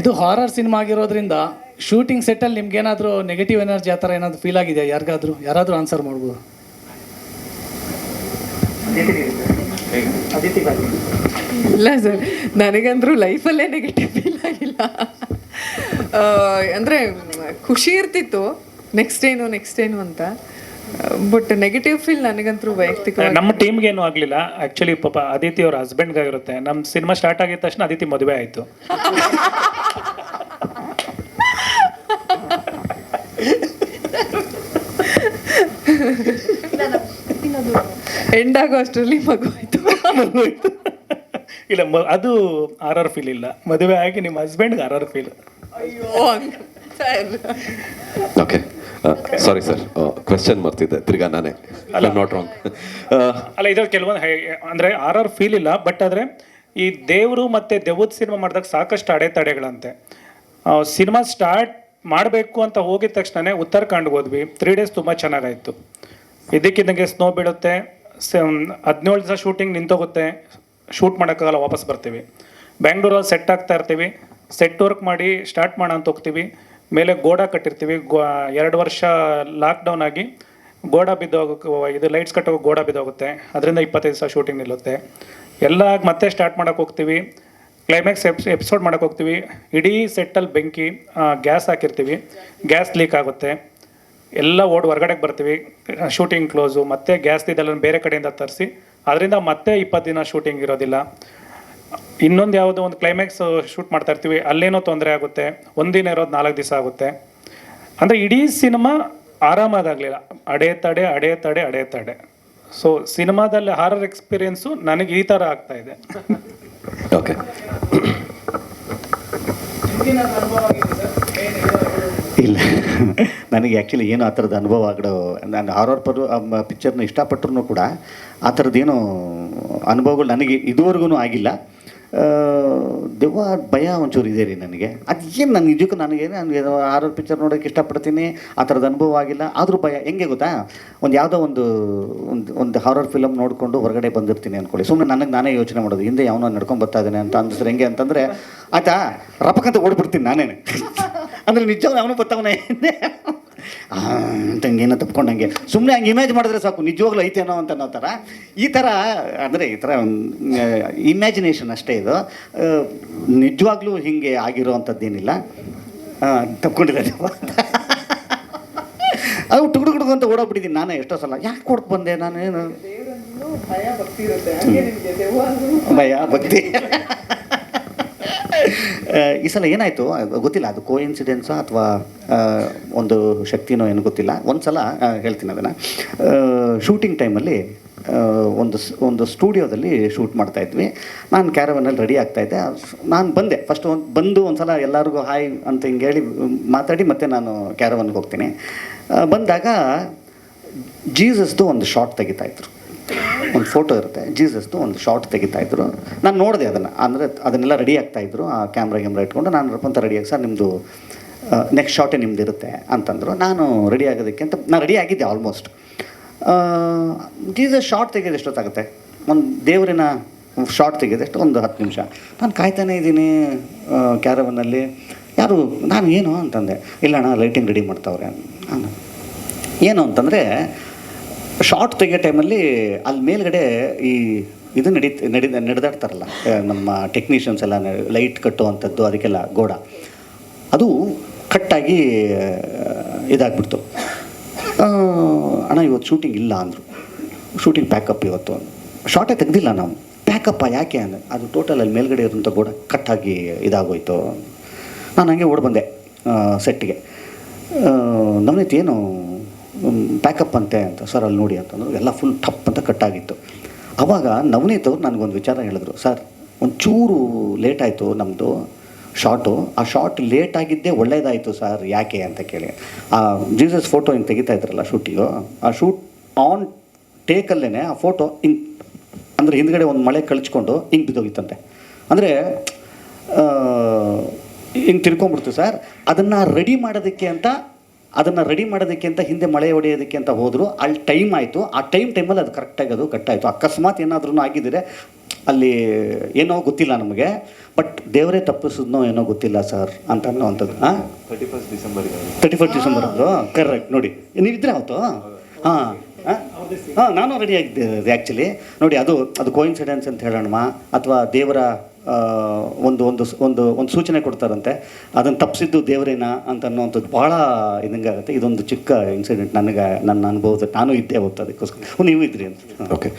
ಇದು horror cinema ಆಗಿರೋದ್ರಿಂದ shooting ಸೆಟ್ಟಲ್ಲಿ ನಿಮ್ಗೆ ಏನಾದರೂ ನೆಗೆಟಿವ್ ಎನರ್ಜಿ ಆ ಥರ ಏನಾದರೂ ಫೀಲ್ ಆಗಿದೆಯಾ? ಯಾರಿಗಾದ್ರೂ? ಯಾರಾದರೂ ಆನ್ಸರ್ ಮಾಡ್ಬೋದು. ಇಲ್ಲ ಸರ್, ನನಗಂದ್ರೂ ಲೈಫಲ್ಲೇ ನೆಗೆಟಿವ್ ಫೀಲ್ ಆಗಿಲ್ಲ. ಅಂದ್ರೆ ಖುಷಿ ಇರ್ತಿತ್ತು. ನೆಕ್ಸ್ಟ್ ಏನು ನೆಕ್ಸ್ಟ್ ಏನು ಅಂತ. ಬಟ್ ನೆಗೆಟಿವ್ ಫೀಲ್ ನನಗಂತೂ ವೈಯಕ್ತಿಕ ನಮ್ಮ ಟೀಮ್ಗೆ ಏನು ಆಗಲಿಲ್ಲ. ಆ್ಯಕ್ಚುಲಿ ಪಾಪ ಅದಿತಿ ಅವ್ರ ಹಸ್ಬೆಂಡ್ಗಾಗಿರುತ್ತೆ ನಮ್ಮ ಸಿನಿಮಾ ಸ್ಟಾರ್ಟ್ ಆಗಿದ ತಕ್ಷಣ ಅದಿತಿ ಮದುವೆ ಆಯಿತು. ಎಂಡ್ ಆಗೋ ಅಷ್ಟರಲ್ಲಿ ಮಗು ಆಯಿತು. ಇಲ್ಲ ಮ- ಅದು ಆರ್ ಆರ್ ಫೀಲ್ ಇಲ್ಲ. ಮದುವೆ ಆಗಿ ನಿಮ್ಮ ಹಸ್ಬೆಂಡ್ಗೆ ಆರ್ ಆರ್ ಫೀಲ್ ಅಯ್ಯೋ ಓಕೆ ಸಾರಿ ಸರ್ ಕ್ವೆಶನ್ ಮರ್ತಿದ್ದೆ ತಿರ್ಗಾ ನಾನೇ. ಅಲ್ಲ. ನಾಟ್ ರಾಂಗ್ ಅಲ್ಲ ಇದ್ರಲ್ಲಿ ಕೆಲವೊಂದು ಅಂದ್ರೆ ಆರ್ ಆರ್ ಫೀಲ್ ಇಲ್ಲ ಬಟ್ ಆದ್ರೆ ಈ ದೇವರು ಮತ್ತೆ ದೆವ್ವದ ಸಿನಿಮಾ ಮಾಡಿದಾಗ ಸಾಕಷ್ಟು ಅಡೆತಡೆಗಳಂತೆ. ಸಿನಿಮಾ ಸ್ಟಾರ್ಟ್ ಮಾಡಬೇಕು ಅಂತ ಹೋಗಿದ ತಕ್ಷಣನೇ ಉತ್ತರಾಖಂಡ್ಗೆ ಹೋದ್ವಿ. ತ್ರೀ ಡೇಸ್ ತುಂಬ ಚೆನ್ನಾಗಾಯಿತು. ಇದಕ್ಕಿದ್ದಂಗೆ ಸ್ನೋ ಬೀಳುತ್ತೆ. ಹದಿನೇಳು ದಿವಸ ಶೂಟಿಂಗ್ ನಿಂತೋಗುತ್ತೆ. ಶೂಟ್ ಮಾಡೋಕ್ಕಾಗಲ್ಲ ವಾಪಸ್ ಬರ್ತೀವಿ. ಬ್ಯಾಂಗ್ಳೂರಲ್ಲಿ ಸೆಟ್ ಆಗ್ತಾ ಇರ್ತೀವಿ. ಸೆಟ್ ವರ್ಕ್ ಮಾಡಿ ಸ್ಟಾರ್ಟ್ ಮಾಡೋ ಅಂತ ಹೋಗ್ತೀವಿ. ಮೇಲೆ ಗೋಡ ಕಟ್ಟಿರ್ತೀವಿ. ಗೋ, ಎರಡು ವರ್ಷ ಲಾಕ್ಡೌನ್ ಆಗಿ ಗೋಡ ಬಿದ್ದೋಗಕ್ಕೆ ಇದು ಲೈಟ್ಸ್ ಕಟ್ಟೋಗಿ ಗೋಡ ಬಿದ್ದೋಗುತ್ತೆ. ಅದರಿಂದ ಇಪ್ಪತ್ತೈದು ದಿವಸ ಶೂಟಿಂಗ್ ನಿಲ್ಲುತ್ತೆ. ಎಲ್ಲ ಮತ್ತೆ ಸ್ಟಾರ್ಟ್ ಮಾಡೋಕೆ ಹೋಗ್ತೀವಿ. ಕ್ಲೈಮ್ಯಾಕ್ಸ್ ಎಪ್ಸ್ ಎಪಿಸೋಡ್ ಮಾಡೋಕೆ ಹೋಗ್ತೀವಿ. ಇಡೀ ಸೆಟ್ಟಲ್ಲಿ ಬೆಂಕಿ ಗ್ಯಾಸ್ ಹಾಕಿರ್ತೀವಿ. ಗ್ಯಾಸ್ ಲೀಕ್ ಆಗುತ್ತೆ. ಎಲ್ಲ ಓಡ್, ಹೊರಗಡೆಗೆ ಬರ್ತೀವಿ. ಶೂಟಿಂಗ್ ಕ್ಲೋಸು ಮತ್ತೆ ಗ್ಯಾಸ್ ಇದೆಲ್ಲ ಬೇರೆ ಕಡೆಯಿಂದ ತರಿಸಿ. ಅದರಿಂದ ಮತ್ತೆ ಇಪ್ಪತ್ತು ದಿನ ಶೂಟಿಂಗ್ ಇರೋದಿಲ್ಲ. ಇನ್ನೊಂದು ಯಾವುದೋ ಒಂದು ಕ್ಲೈಮ್ಯಾಕ್ಸ್ ಶೂಟ್ ಮಾಡ್ತಾ ಇರ್ತೀವಿ ಅಲ್ಲೇನೋ ತೊಂದರೆ ಆಗುತ್ತೆ ಒಂದಿನ ಇರೋದು ನಾಲ್ಕು ದಿವಸ ಆಗುತ್ತೆ. ಅಂದರೆ ಇಡೀ ಸಿನಿಮಾ ಆರಾಮಾಗಲಿಲ್ಲ ಅಡೆ ತಡೆ ಅಡೆ ತಡೆ ಅಡೆ ತಡೆ. ಸೊ ಸಿನಿಮಾದಲ್ಲಿ ಹಾರರ್ ಎಕ್ಸ್ಪೀರಿಯನ್ಸು ನನಗೆ ಈ ಥರ ಆಗ್ತಾ ಇದೆ. ಓಕೆ ಇಲ್ಲ. ನನಗೆ ಆ್ಯಕ್ಚುಲಿ ಏನು ಆ ಥರದ ಅನುಭವ ಆಗೋ ನಾನು ಹಾರರ್ ಪರ್ ಪಿಕ್ಚರ್ನ ಇಷ್ಟಪಟ್ಟರು ಕೂಡ ಆ ಥರದ್ದೇನು ಅನುಭವಗಳು ನನಗೆ ಇದುವರೆಗೂ ಆಗಿಲ್ಲ. ದೆವ್ವ ಭಯ ಒಂಚೂರು ಇದೆ ರೀ ನನಗೆ. ಅದು ಏನು ನಾನು ನಿಜಕ್ಕೂ ನನಗೆ ನನಗೆ ಹಾರರ್ ಪಿಕ್ಚರ್ ನೋಡೋಕೆ ಇಷ್ಟಪಡ್ತೀನಿ, ಆ ಥರದ ಅನುಭವ ಆಗಿಲ್ಲ. ಆದರೂ ಭಯ, ಹೆಂಗೆ ಗೊತ್ತಾ? ಒಂದು ಯಾವುದೋ ಒಂದು ಒಂದು ಒಂದು ಹಾರರ್ ಫಿಲಮ್ ನೋಡಿಕೊಂಡು ಹೊರಗಡೆ ಬಂದಿರ್ತೀನಿ ಅಂದ್ಕೊಳ್ಳಿ ಸುಮ್ಮನೆ ನನಗೆ ನಾನೇ ಯೋಚನೆ ಮಾಡೋದು, ಹಿಂದೆ ಯಾವನೋ ನಡ್ಕೊಂಡು ಬರ್ತಾ ಅಂತ ಅಂದಿಸ್ರೆ ಹೆಂಗೆ ಅಂತಂದರೆ, ಆಯ್ತಾ? ರಪಕ್ಕಂತ ಓಡ್ಬಿಡ್ತೀನಿ ನಾನೇನೆ. ಅಂದರೆ ನಿಜವಾಗ ಅವನು ಬರ್ತಾವನೆ. ಅಂತ ಹಂಗೇನೋ ತಪ್ಕೊಂಡಂಗೆ. ಸುಮ್ಮನೆ ಹಂಗೆ ಇಮೇಜ್ ಮಾಡಿದ್ರೆ ಸಾಕು ನಿಜವಾಗ್ಲೂ ಐತೇನೋ ಅಂತ ಅನ್ನೋ ಥರ. ಈ ಥರ ಅಂದರೆ ಈ ಥರ ಇಮ್ಯಾಜಿನೇಷನ್ ಅಷ್ಟೇ ಇದು. ನಿಜವಾಗ್ಲೂ ಹೀಗೆ ಆಗಿರೋ ಅಂಥದ್ದೇನಿಲ್ಲ. ತಪ್ಕೊಂಡಿದ್ದಾರೆ ಅದು ಟುಗುಡು ಟುಗುಡು ಅಂತ ಓಡೋಗ್ಬಿಟ್ಟಿದ್ದೀನಿ ನಾನು ಎಷ್ಟೋ ಸಲ. ಯಾಕೆ ಕೊಟ್ಟು ಬಂದೆ ನಾನು ಏನು? ಭಯ ಭಕ್ತಿ. ಈ ಸಲ ಏನಾಯಿತು? ಗೊತ್ತಿಲ್ಲ. ಅದು ಕೋ ಇನ್ಸಿಡೆನ್ಸಾ ಅಥವಾ ಒಂದು ಶಕ್ತಿನೋ ಏನು ಗೊತ್ತಿಲ್ಲ. ಒಂದು ಸಲ ಹೇಳ್ತೀನಿ ಅದನ್ನು. ಶೂಟಿಂಗ್ ಟೈಮಲ್ಲಿ ಒಂದು ಒಂದು ಸ್ಟುಡಿಯೋದಲ್ಲಿ ಶೂಟ್ ಮಾಡ್ತಾ ಇದ್ವಿ. ನಾನು ಕ್ಯಾರವನಲ್ಲಿ ರೆಡಿ ಆಗ್ತಾ ಇದ್ದೆ. ನಾನು ಬಂದೆ. ಫಸ್ಟ್ ಒಂದು, ಬಂದು ಒಂದು ಸಲ ಎಲ್ಲರಿಗೂ ಹಾಯ್ ಅಂತ ಹಿಂಗೆ ಹೇಳಿ ಮಾತಾಡಿ ಮತ್ತೆ ನಾನು ಕ್ಯಾರವನ್ಗೆ ಹೋಗ್ತೀನಿ. ಬಂದಾಗ ಜೀಸಸ್ದು ಒಂದು ಶಾರ್ಟ್ ತೆಗಿತಾ ಇದ್ರು. ಒಂದು ಫೋಟೋ ಇರುತ್ತೆ. ಜೀಸಸ್ದು ಒಂದು ಶಾರ್ಟ್ ತೆಗಿತಾ ಇದ್ರು. ನಾನು ನೋಡಿದೆ ಅದನ್ನು. ಅಂದರೆ ಅದನ್ನೆಲ್ಲ ರೆಡಿ ಆಗ್ತಾ ಇದ್ರು. ಆ ಕ್ಯಾಮ್ರಾ ಗ್ಯಾಮ್ರಾ ಇಟ್ಕೊಂಡು ನಾನು ರಪ್ಪಂತ ರೆಡಿ ಆಗಿ, ಸರ್ ನಿಮ್ಮದು ನೆಕ್ಸ್ಟ್ ಶಾರ್ಟೇ ನಿಮ್ದು ಇರುತ್ತೆ ಅಂತಂದರು. ನಾನು ರೆಡಿ ಆಗೋದಕ್ಕೆ ಅಂತ, ನಾನು ರೆಡಿ ಆಗಿದ್ದೆ ಆಲ್ಮೋಸ್ಟ್ ಜೀಸಸ್ ಶಾರ್ಟ್ ತೆಗೆಯೋದು ಎಷ್ಟೊತ್ತಾಗುತ್ತೆ? ಒಂದು ದೇವರಿನ ಶಾರ್ಟ್ ತೆಗೆಯೋದಷ್ಟು ಒಂದು ಹತ್ತು ನಿಮಿಷ. ನಾನು ಕಾಯ್ತಾನೆ ಇದ್ದೀನಿ ಕ್ಯಾರವನ್ನಲ್ಲಿ. ಯಾರು, ನಾನು ಏನು ಅಂತಂದೆ. ಇಲ್ಲ ಅಣ್ಣ ಲೈಟಿಂಗ್ ರೆಡಿ ಮಾಡ್ತಾವ್ರೆ ಏನು? ಅಂತಂದರೆ ಶಾರ್ಟ್ ತೆಗಿಯೋ ಟೈಮಲ್ಲಿ ಅಲ್ಲಿ ಮೇಲ್ಗಡೆ ಈ ಇದು ನಡಿ ನಡಿ, ನಡೆದಾಡ್ತಾರಲ್ಲ ನಮ್ಮ ಟೆಕ್ನಿಷಿಯನ್ಸ್ ಎಲ್ಲ ಲೈಟ್ ಕಟ್ಟುವಂಥದ್ದು, ಅದಕ್ಕೆಲ್ಲ ಗೋಡ. ಅದು ಕಟ್ಟಾಗಿ ಇದಾಗ್ಬಿಡ್ತು. ಅಣ್ಣ, ಇವತ್ತು ಶೂಟಿಂಗ್ ಇಲ್ಲ ಅಂದರು. ಶೂಟಿಂಗ್ ಪ್ಯಾಕಪ್ ಇವತ್ತು ಶಾರ್ಟೇ ತೆಗ್ದಿಲ್ಲ ನಾವು. ಪ್ಯಾಕಪ್ಪ ಯಾಕೆ ಅಂದರೆ ಅದು ಟೋಟಲ್ ಅಲ್ಲಿ ಮೇಲ್ಗಡೆ ಇರೋಂಥ ಗೋಡ ಕಟ್ಟಾಗಿ ಇದಾಗೋಯ್ತು. ನಾನು ಹಂಗೆ ಓಡ್ ಬಂದೆ ಸೆಟ್ಗೆ ನವನೀತ್ ಏನು ಪ್ಯಾಕಪ್ ಅಂತೆ ಅಂತ ಸರ್ ಅಲ್ಲಿ ನೋಡಿ ಅಂತಂದ್ರು ಎಲ್ಲ ಫುಲ್ ಟಪ್ ಅಂತ ಕಟ್ಟಾಗಿತ್ತು ಆವಾಗ ನವನೀತ್ ಅವ್ರು ನನಗೊಂದು ವಿಚಾರ ಹೇಳಿದ್ರು. ಸರ್ ಒಂಚೂರು ಲೇಟ್ ಆಯಿತು ನಮ್ಮದು ಶಾರ್ಟು ಆ ಶಾರ್ಟ್ ಲೇಟ್ ಆಗಿದ್ದೇ ಒಳ್ಳೇದಾಯಿತು ಸರ್ ಯಾಕೆ ಅಂತ ಕೇಳಿ. ಆ ಜೀಸಸ್ ಫೋಟೋ ಹಿಂಗೆ ತೆಗಿತಾ ಇದ್ರಲ್ಲ ಶೂಟಿಂಗು ಆ ಶೂಟ್ ಆನ್ ಟೇಕಲ್ಲೇ ಆ ಫೋಟೋ ಹಿಂಗೆ ಅಂದರೆ ಹಿಂದ್ಗಡೆ ಒಂದು ಮಳೆ ಕಳಿಸ್ಕೊಂಡು ಹಿಂಗೆ ಬಿದ್ದೋಗಿತ್ತಂತೆ. ಅಂದರೆ ಹಿಂಗೆ ತಿಳ್ಕೊಂಬಿಡ್ತು ಸರ್ ಅದನ್ನು ರೆಡಿ ಮಾಡೋದಕ್ಕೆ ಅಂತ ಅದನ್ನು ರೆಡಿ ಮಾಡೋದಕ್ಕೆ ಅಂತ ಹಿಂದೆ ಮಳೆ ಹೊಡೆಯೋದಕ್ಕೆ ಅಂತ ಹೋದರು. ಅಲ್ಲಿ ಟೈಮ್ ಆಯಿತು. ಆ ಟೈಮ್ ಟೈಮಲ್ಲಿ ಅದು ಕರೆಕ್ಟಾಗಿ ಅದು ಕಟ್ಟಾಯಿತು ಅಕಸ್ಮಾತ್ ಏನಾದ್ರೂ ಆಗಿದ್ದರೆ ಅಲ್ಲಿ ಏನೋ ಗೊತ್ತಿಲ್ಲ ನಮಗೆ. ಬಟ್ ದೇವರೇ ತಪ್ಪಿಸಿದ್ನೋ ಏನೋ ಗೊತ್ತಿಲ್ಲ ಸರ್ ಅಂತ ಅನ್ನೋವಂಥದ್ದು ಹಾಂ thirty first December thirty first December ಅದು ಕರೆಕ್ಟ್ ನೋಡಿ ನೀವಿದ್ರೆ ಅವತ್ತು? ಹಾಂ. ಹಾಂ ನಾನು ರೆಡಿ ಆಗಿದ್ದೆ ಆ್ಯಕ್ಚುಲಿ ನೋಡಿ ಅದು ಅದು ಕೋಇನ್ಸಿಡೆನ್ಸ್ ಅಂತ ಹೇಳೋಣ ಅಥವಾ ದೇವರ ಒಂದು ಒಂದು ಒಂದು ಒಂದು ಸೂಚನೆ ಕೊಡ್ತಾರಂತೆ. ಅದನ್ನು ತಪ್ಪಿಸಿದ್ದು ದೇವರೇನ ಅಂತ ಅನ್ನೋವಂಥದ್ದು ಭಾಳ ಇದಂಗಾಗುತ್ತೆ ಇದೊಂದು ಚಿಕ್ಕ ಇನ್ಸಿಡೆಂಟ್ ನನಗೆ, ನನ್ನ ಅನುಭವದ ನಾನು ಇದ್ದೆ ಅವತ್ತು ಅದಕ್ಕೋಸ್ಕರ. ನೀವು ಇದ್ರಿ ಅಂತ. ಓಕೆ